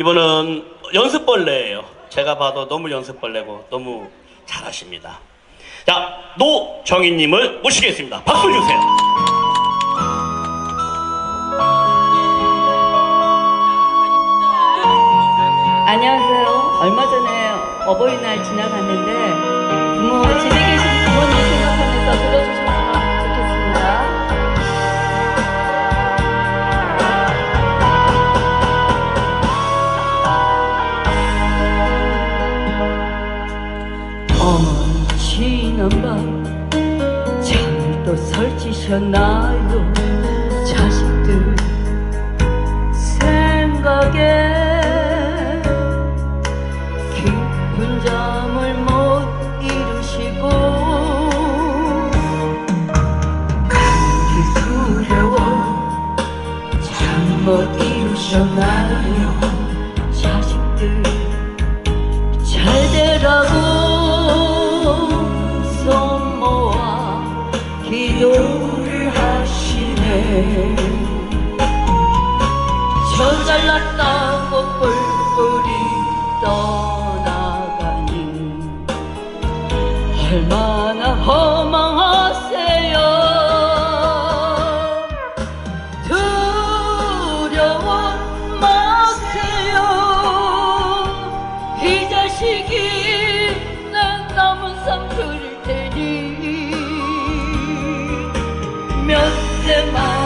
이분은 연습벌레예요. 제가 봐도 너무 연습벌레고 너무 잘하십니다. 자, 노정희님을 모시겠습니다. 박수 주세요. 안녕하세요. 얼마 전에 어버이날 지나갔는데 부모 집에 계신 부모님 생각하면서 들어주셨으 설치셨나요? 자식들 생각에 깊은 잠을 못 이루시고 감기 두려워 잠 못 이루셨나요? 자식들 잘 되라고 손 모아 하시네 저 잘났다고 뿔뿔이 떠나가니 얼마나 허망하세요. 두려워 마세요. 이 자식이 난 남은 삶 그릴 테니 몇 대만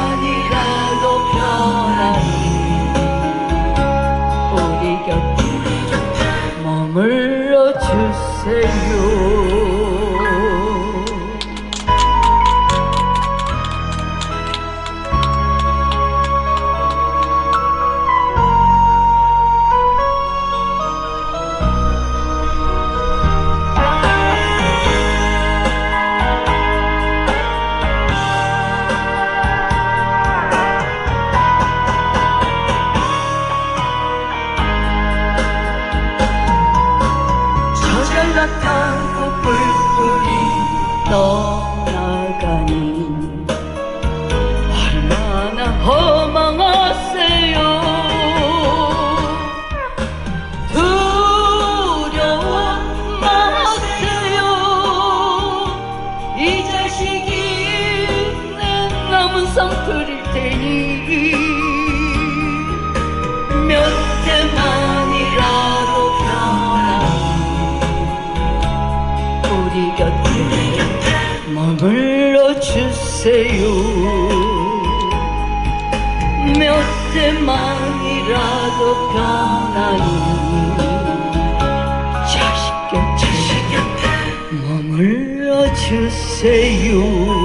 머물러 삶 그릴 테니 몇 대만이라도 편안히 우리 곁에 머물러 주세요. 몇 대만이라도 편안히 자식 곁에 머물러 주세요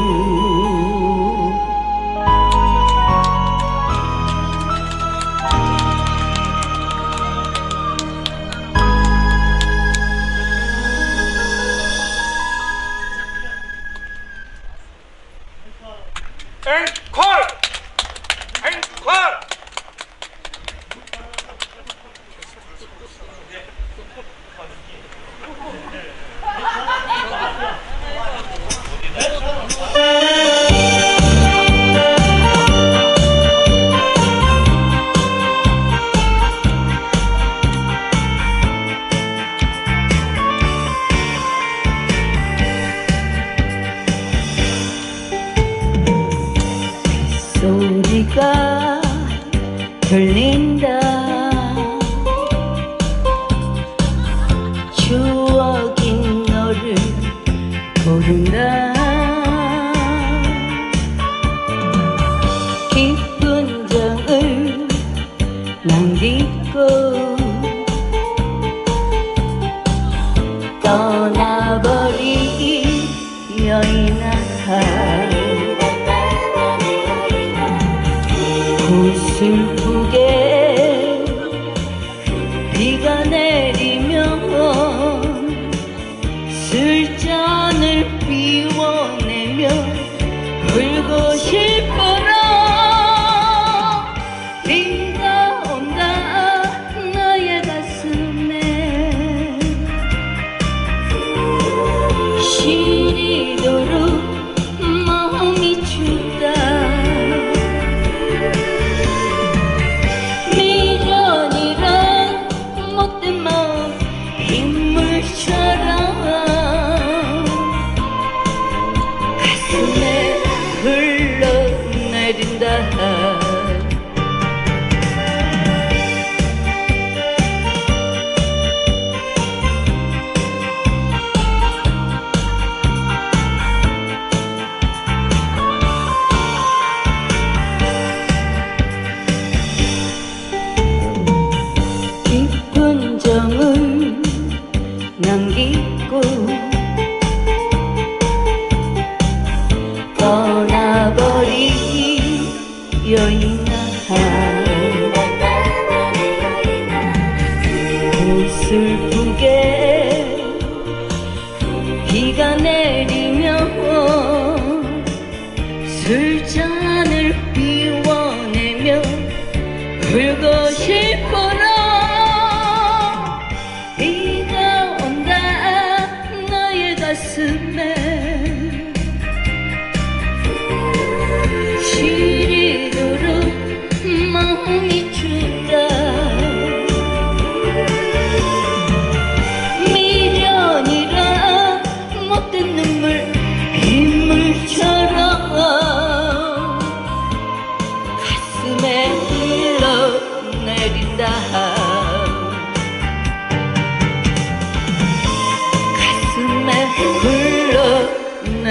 들린다. 추억인 너를 부른다. 기쁜 정을 남기고 떠나버린 여인아. 구슬 with the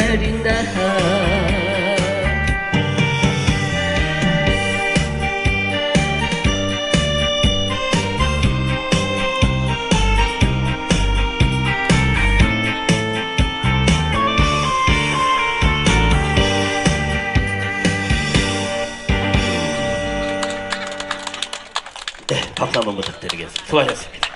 기다린다 네, 박수 한번 부탁드리겠습니다. 수고하셨습니다.